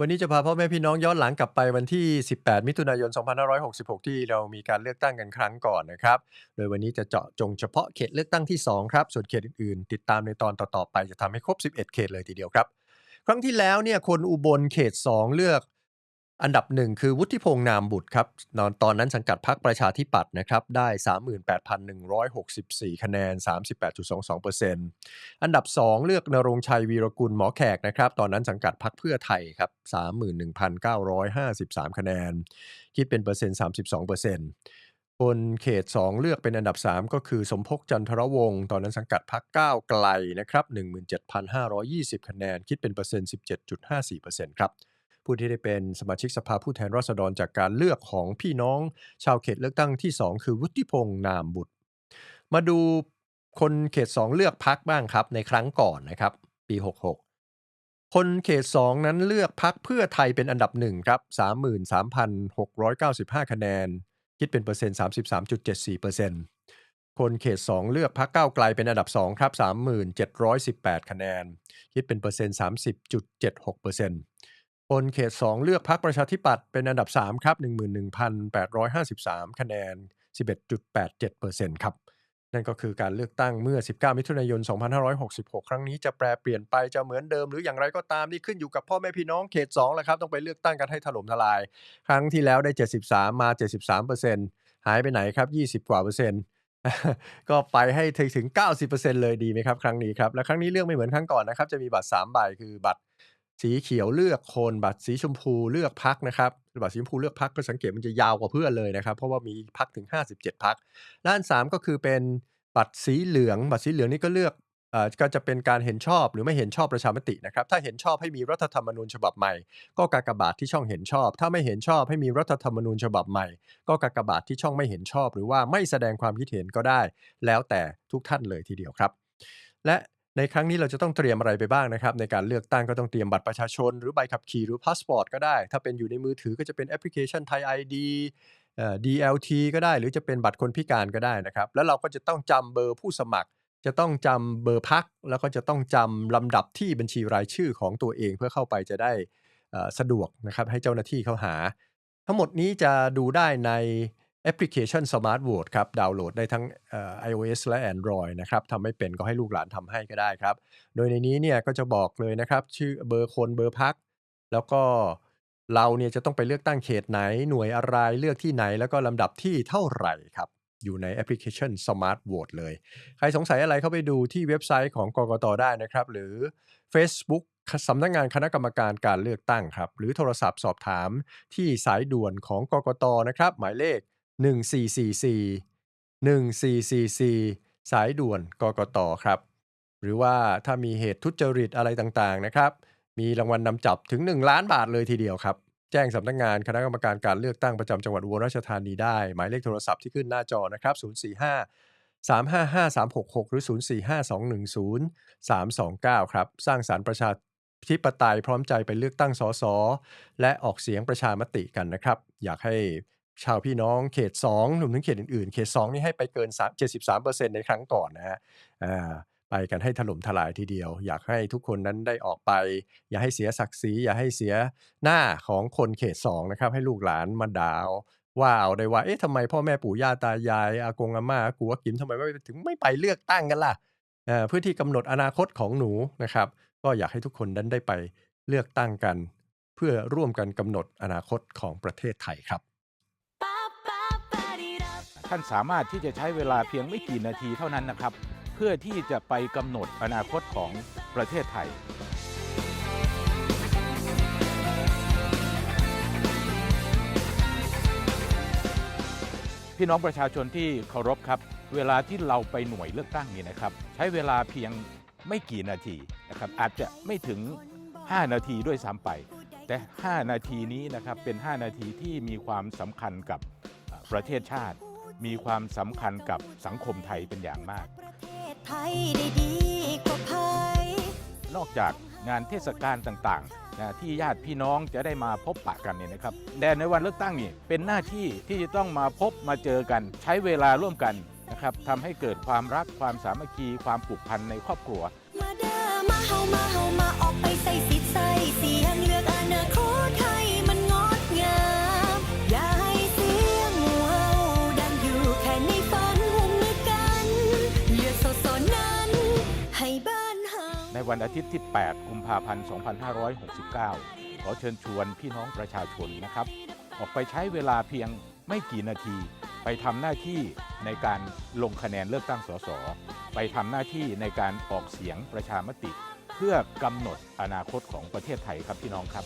วันนี้จะพาพ่อแม่พี่น้องย้อนหลังกลับไปวันที่ 18 มิถุนายน 2566 ที่เรามีการเลือกตั้งกันครั้งก่อนนะครับ โดยวันนี้จะเจาะจงเฉพาะเขตเลือกตั้งที่ 2 ครับ ส่วนเขตอื่นๆ ติดตามในตอนต่อๆไปจะทำให้ครบ 11 เขตเลยทีเดียวครับ ครั้งที่แล้วเนี่ยคนอุบลเขต 2 เลือก อันดับหนึ่งคือวุฒิพงษ์นามบุตรครับตอนตอนนั้นสังกัดพรรคประชาธิปัตย์นะครับได้ 38,164 คะแนน 38.22%อันดับ 2 เลือกนรงชัยวีรกุลหมอแขกนะครับตอนนั้นสังกัดพรรคเพื่อไทยครับ 31,953 คะแนน คิดเป็นเปอร์เซ็นต์ 32%คนเขต 2 เลือกเป็นอันดับ 3 ก็คือสมภพจันทรวงศ์ตอนนั้นสังกัดพรรคก้าวไกลนะครับ17,520 คะแนน คิดเป็นเปอร์เซ็นต์ 17.54%ครับ ผู้ที่ได้เป็นสมาชิกสภาผู้แทนราษฎรจากการเลือกของพี่น้องชาวเขตเลือกตั้งที่ 2 คือวุฒิพงษ์นามบุตร มาดูคนเขต 2 เลือกพักบ้างครับในครั้งก่อนนะครับ ปี 66 คนเขต 2 นั้นเลือกพักเพื่อไทยเป็นอันดับหนึ่งครับ 33,695 คะแนน คิดเป็นเปอร์เซ็นต์ 33.74%คนเขต 2 เลือกพักก้าวไกลเป็นอันดับ 2 ครับ 3718คะแนน คิดเป็นเปอร์เซ็นต์ 30.76% คนเขต 2 เลือกพรรคประชาธิปัตย์เป็นอันดับ 3 ครับ 11,853 คะแนน 11.87%ครับ นั่นก็คือการเลือกตั้งเมื่อ 19 มิถุนายน 2566 ครั้งนี้จะแปรเปลี่ยนไปจะเหมือนเดิมหรืออย่างไรก็ตามนี่ขึ้นอยู่กับพ่อแม่พี่น้องเขต2แหละครับ ต้องไปเลือกตั้งกันให้ถล่มทลาย ครั้งที่แล้วได้ 73 มา 73%หายไปไหนครับ 20 กว่าเปอร์เซ็นต์ก็ไปให้ถึง 90%เลยดีไหมครับ ครั้งนี้ครับ และครั้งนี้เลือกไม่เหมือนครั้งก่อนนะครับ จะมีบัตร 3 ใบ คือบัตร สีเขียวเลือกคนบัตรสีชมพูเลือกพักนะครับบัตรสีชมพูเลือกพักก็สังเกตมันจะยาวกว่าเพื่อนเลยนะครับ เพราะว่ามีพักถึง 57 พักด้าน 3 ก็คือเป็นบัตรสีเหลือง บัตรสีเหลืองนี่ก็เลือกอ่อก็จะเป็นการเห็นชอบหรือไม่เห็นชอบประชามตินะครับ ถ้าเห็นชอบให้มีรัฐธรรมนูญฉบับใหม่ ก็กากบาทที่ช่องเห็นชอบ ถ้าไม่เห็นชอบให้มีรัฐธรรมนูญฉบับใหม่ ก็กากบาทที่ช่องไม่เห็นชอบ หรือว่าไม่แสดงความคิดเห็นก็ได้ แล้วแต่ทุกท่านเลยทีเดียวครับ และ ในครั้งนี้เราจะต้องเตรียมอะไรไปบ้างนะครับ ในการเลือกตั้งก็ต้องเตรียมบัตรประชาชน หรือใบขับขี่หรือพาสปอร์ตก็ได้ ถ้าเป็นอยู่ในมือถือก็จะเป็นแอปพลิเคชันไทย ID เอ่อ DLT ก็ได้ หรือจะเป็นบัตรคนพิการก็ได้นะครับ แล้วเราก็จะต้องจำเบอร์ผู้สมัคร จะต้องจำเบอร์พัก แล้วก็จะต้องจำลำดับที่บัญชีรายชื่อของตัวเองเพื่อเข้าไปจะได้สะดวกนะครับให้เจ้าหน้าที่เขาหา ทั้งหมดนี้จะดูได้ใน แอปพลิเคชัน Smart Vote ครับดาวน์โหลดได้ทั้ง iOS และ Android นะครับทำไม่เป็นก็ให้ลูกหลานทำให้ก็ได้ครับ โดยในนี้เนี่ยก็จะบอกเลยนะครับ ชื่อเบอร์คนเบอร์พัก แล้วก็เราเนี่ยจะต้องไปเลือกตั้งเขตไหนหน่วยอะไรเลือกที่ไหน แล้วก็ลำดับที่เท่าไหร่ครับ อยู่ในแอปพลิเคชัน Smart Vote เลย ใครสงสัยอะไรเข้าไปดูที่เว็บไซต์ของกกตได้นะครับ หรือ Facebook สำนักงานคณะกรรมการการเลือกตั้งครับ หรือโทรศัพท์สอบถามที่สายด่วนของกกตนะครับ หมายเลข 1444 1444 สายด่วนกกตครับ หรือว่าถ้ามีเหตุทุจริตอะไรต่างๆนะครับ มีรางวัลนนำจับถึง 1 ล้านบาทเลยทีเดียวครับ แจ้งสำนักงานคณะกรรมการการเลือกตั้งประจำจังหวัดอุบลราชธานีได้ หมายเลขโทรศัพท์ที่ขึ้นหน้าจอนะครับ 045 355 366 หรือ 045 210 329 ครับ สร้างสารรค์ประชาธิปไตยพร้อมใจไปเลือกตั้งสสและออกเสียงประชามติกันนะครับ อยากให้ ชาวพี่น้องเขต2รวมถึงเขตอื่นๆ เขต 2 นี่ให้ไปเกิน 73%ในครั้งก่อนนะฮะไปกันให้ถล่มทลายทีเดียว อยากให้ทุกคนนั้นได้ออกไป อย่าให้เสียศักดิ์ศรีอย่าให้เสียหน้าของคนเขต 2 นะครับ ให้ลูกหลานมาด่าเอาว่าเอาได้ว่าเอ๊ะทำไมพ่อแม่ปู่ย่าตายายอากงอาม่ากูอากิมทำไมไม่ถึงไม่ไปเลือกตั้งกันล่ะเอ่อเพื่อที่กำหนดอนาคตของหนูนะครับ ก็อยากให้ทุกคนนั้นได้ไปเลือกตั้งกัน เพื่อร่วมกันกำหนดอนาคตของประเทศไทยครับ ท่านสามารถที่จะใช้เวลาเพียงไม่กี่นาทีเท่านั้นนะครับ เพื่อที่จะไปกำหนดอนาคตของประเทศไทย พี่น้องประชาชนที่เคารพครับ เวลาที่เราไปหน่วยเลือกตั้งนี่นะครับ ใช้เวลาเพียงไม่กี่นาทีนะครับ อาจจะไม่ถึง 5 นาทีด้วยซ้ำไป แต่ 5 นาทีนี้นะครับเป็น 5 นาทีที่มีความสำคัญกับประเทศชาติ มีความสำคัญกับสังคมไทยเป็นอย่างมากประเทศไทยได้ดีกว่าภัยนอกจากงานเทศกาลต่างๆนะที่ญาติพี่น้องจะได้มาพบปะกันเนี่ยนะครับแต่ในวันเลือกตั้งนี่เป็นหน้าที่ที่จะต้องมาพบมาเจอกัน ใช้เวลาร่วมกันนะครับทำให้เกิดความรักความสามัคคีความผูกพันในครอบครัวมาเด้อมาเฮามาเฮามาออกไปใส่สิทธิ์ใส่เสียง วันอาทิตย์ที่ 8 กุมภาพันธ์ 2569 ขอเชิญชวนพี่น้องประชาชนนะครับ ออกไปใช้เวลาเพียงไม่กี่นาที ไปทำหน้าที่ในการลงคะแนนเลือกตั้งสส ไปทำหน้าที่ในการออกเสียงประชามติ เพื่อกำหนดอนาคตของประเทศไทยครับพี่น้องครับ